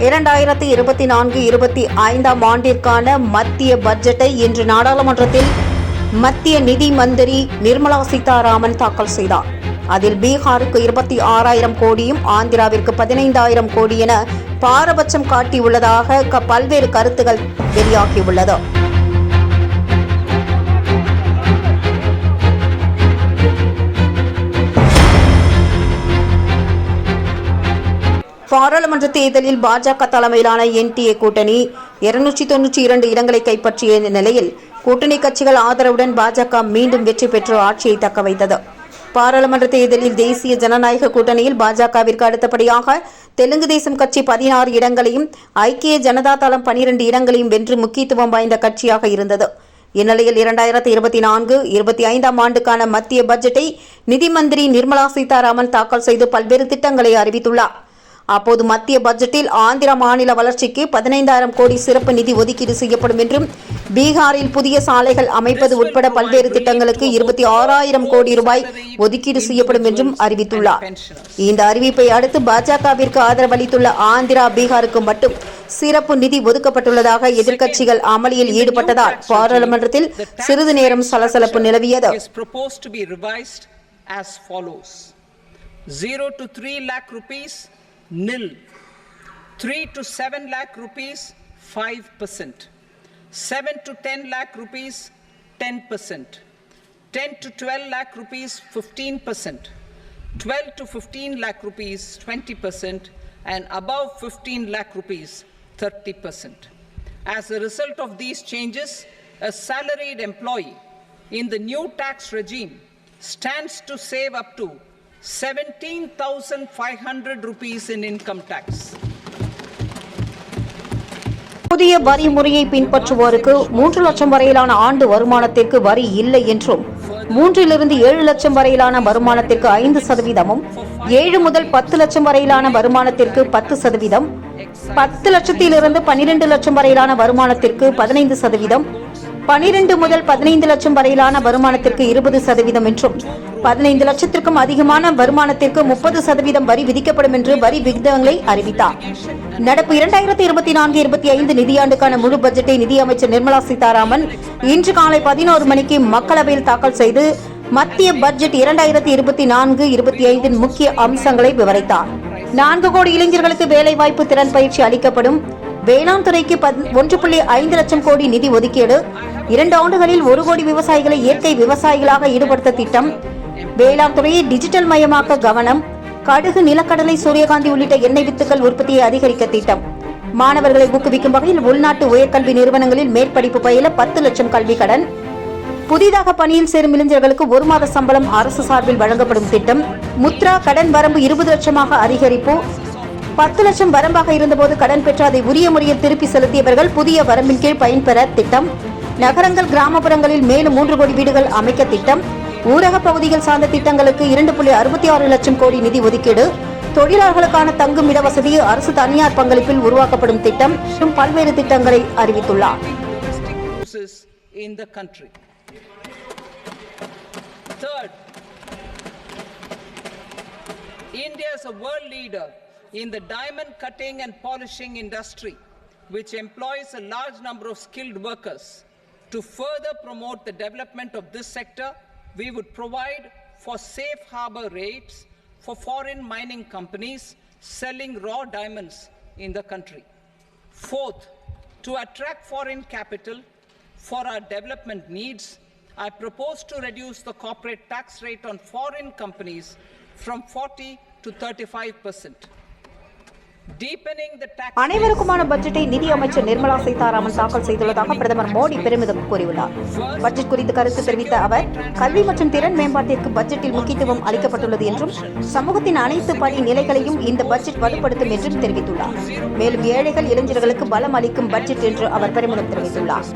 இரண்டாயிரத்தி இருபத்தி நான்கு இருபத்தி ஐந்தாம் ஆண்டிற்கான மத்திய பட்ஜெட்டை இன்று நாடாளுமன்றத்தில் மத்திய நிதி மந்திரி நிர்மலா சீதாராமன் தாக்கல் செய்தார். அதில் பீகாருக்கு இருபத்தி ஆறாயிரம் கோடியும் ஆந்திராவிற்கு பதினைந்தாயிரம் கோடி என பாரபட்சம் காட்டியுள்ளதாக க- பல்வேறு கருத்துகள் வெளியாகியுள்ளது. பாராளுமன்ற தேர்தலில் பாஜக தலைமையிலான என்டிஏ கூட்டணி இருநூற்றி தொன்னூற்றி இரண்டு இடங்களை கைப்பற்றிய நிலையில் கூட்டணி கட்சிகள் ஆதரவுடன் பாஜக மீண்டும் வெற்றி பெற்று ஆட்சியை தக்க வைத்தது. பாராளுமன்ற தேர்தலில் தேசிய ஜனநாயக கூட்டணியில் பாஜகவிற்கு அடுத்தபடியாக தெலுங்கு தேசம் கட்சி பதினாறு இடங்களையும் ஐக்கிய ஜனதா தளம் பனிரெண்டு இடங்களையும் வென்று முக்கியத்துவம் வாய்ந்த கட்சியாக இருந்தது. இந்நிலையில் இரண்டாயிரத்தி இருபத்தி நான்கு இருபத்தி ஐந்தாம் ஆண்டுக்கான மத்திய பட்ஜெட்டை நிதி மந்திரி நிர்மலா சீதாராமன் தாக்கல் செய்து பல்வேறு திட்டங்களை அறிவித்துள்ளார். அப்போது மத்திய பட்ஜெட்டில் ஆந்திர மாநில வளர்ச்சிக்கு பதினைந்தாயிரம் கோடி சிறப்பு நிதி ஒதுக்கீடு செய்யப்படும் என்றும் பீகாரில் புதிய சாலைகள் அமைப்பது உட்பட பல்வேறு திட்டங்களுக்கு இருபத்தி ஆறாயிரம் கோடி ரூபாய் ஒதுக்கீடு செய்யப்படும் என்றும் அறிவித்துள்ளார் இந்த அறிவிப்பை அடுத்து பாஜகவிற்கு ஆதரவளித்துள்ள ஆந்திரா பீகாருக்கு மட்டும் சிறப்பு நிதி ஒதுக்கப்பட்டுள்ளதாக எதிர்க்கட்சிகள் அமளியில் ஈடுபட்டதால் பாராளுமன்றத்தில் சிறிது நேரம் சலசலப்பு நிலவியது is to be as follows. 0 to 3 lakh rupees, nil. 3 to 7 lakh rupees, 5%. 7 to 10 lakh rupees, 10%. 10 to 12 lakh rupees, 15%. 12 to 15 lakh rupees, 20%. And above 15 lakh rupees, 30%. As a result of these changes, a salaried employee in the new tax regime stands to save up to 17,500 rupees in income tax. புதிய வரி முறையை பின்பற்றுவோருக்கு மூன்று லட்சம் வரையிலான ஆண்டு வருமானத்திற்கு வரி இல்லை என்றும் மூன்றிலிருந்து ஏழு லட்சம் வரையிலான வருமானத்திற்கு ஐந்து சதவீதமும் ஏழு முதல் பத்து லட்சம் வரையிலான வருமானத்திற்கு பத்து சதவீதம் பத்து லட்சத்திலிருந்து பன்னிரண்டு லட்சம் வரையிலான வருமானத்திற்கு பதினைந்து சதவீதம் பனிரெண்டு முதல் பதினைந்து லட்சம் வரையிலான வருமானத்திற்கு இருபது சதவீதம் என்றும் பதினைந்து லட்சத்திற்கும் அதிகமான வருமானத்திற்கு முப்பது சதவீதம் வரி விதிக்கப்படும் என்று வரி விகிதங்களை அறிவித்தார். நடப்பு இரண்டாயிரத்தி இருபத்தி நான்கு இருபத்தி ஐந்து நிதியாண்டுக்கான முழு பட்ஜெட்டை நிதியமைச்சர் நிர்மலா சீதாராமன் இன்று காலை பதினோரு மணிக்கு மக்களவையில் தாக்கல் செய்து மத்திய பட்ஜெட் இரண்டாயிரத்தி இருபத்தி நான்கு இருபத்தி ஐந்தின் முக்கிய அம்சங்களை விவரித்தார். நான்கு கோடி இளைஞர்களுக்கு வேலைவாய்ப்பு திறன் பயிற்சி அளிக்கப்படும் வேளாண் துறைக்கு பத்- ஒன்று புள்ளி ஐந்து லட்சம் கோடி நிதி ஒதுக்கீடு இரண்டு ஆண்டுகளில் ஒரு கோடி விவசாயிகளை இயற்கை விவசாயிகளாக ஈடுபடுத்த திட்டம் வேளாண் துறையை டிஜிட்டல் மயமாக்க கவனம் கடுகு நிலக்கடலை சூரியகாந்தி உள்ளிட்ட எண்ணெய் வித்துக்கள் உற்பத்தியை அதிகரிக்க திட்டம். மாணவர்களை ஊக்குவிக்கும் வகையில் உள்நாட்டு உயர்கல்வி நிறுவனங்களில் மேற்படிப்பு பயில பத்து லட்சம் கல்வி கடன். புதிதாக பணியில் சேரும் இளைஞர்களுக்கு ஒரு மாத சம்பளம் அரசு சார்பில் வழங்கப்படும் திட்டம். முத்ரா கடன் வரம்பு இருபது லட்சமாக அதிகரிப்பு. பத்து லட்சம் வரம்பாக இருந்தபோது கடன் பெற்று அதை உரிய முறையில் திருப்பி செலுத்தியவர்கள் புதிய வரம்பின் கீழ் பயன்பெற திட்டம். நகரங்கள் கிராமப்புறங்களில் மேலும் மூன்று கோடி வீடுகள் அமைக்க திட்டம். ஊரக பகுதிகள் சார்ந்த திட்டங்களுக்கு இரண்டு புள்ளி அறுபத்தி ஆறு லட்சம் கோடி நிதி ஒதுக்கீடு. தொழிலாளர்களுக்கான தங்கும் இட வசதி அரசு தனியார் பங்களிப்பில் உருவாக்கப்படும் திட்டம். மற்றும் பல்வேறு திட்டங்களை அறிவித்துள்ளார். Third, India is a world leader. In the diamond cutting and polishing industry, which employs a large number of skilled workers. To further promote the development of this sector, we would provide for safe harbor rates for foreign mining companies selling raw diamonds in the country. Fourth, to attract foreign capital for our development needs, I propose to reduce the corporate tax rate on foreign companies from 40 to 35 percent. அனைவருக்குமான பட்ஜெட்டை நிதி அமைச்சர் நிர்மலா சீதாராமன் தாக்கல் செய்துள்ளதாக பிரதமர் மோடி பெருமிதம் கூறியுள்ளார். Budget குறித்து கருத்து தெரிவித்த அவர் கல்வி மற்றும் திறன் மேம்பாட்டிற்கு பட்ஜெட்டில் முக்கியத்துவம் அளிக்கப்பட்டுள்ளது என்றும் சமூகத்தின் அனைத்து பணி நிலைகளையும் இந்த பட்ஜெட் வலுப்படுத்தும் என்றும் தெரிவித்துள்ளார். மேலும் ஏழைகள் இளைஞர்களுக்கு பலம் அளிக்கும் பட்ஜெட் என்று அவர் பெருமிதம் தெரிவித்துள்ளார்.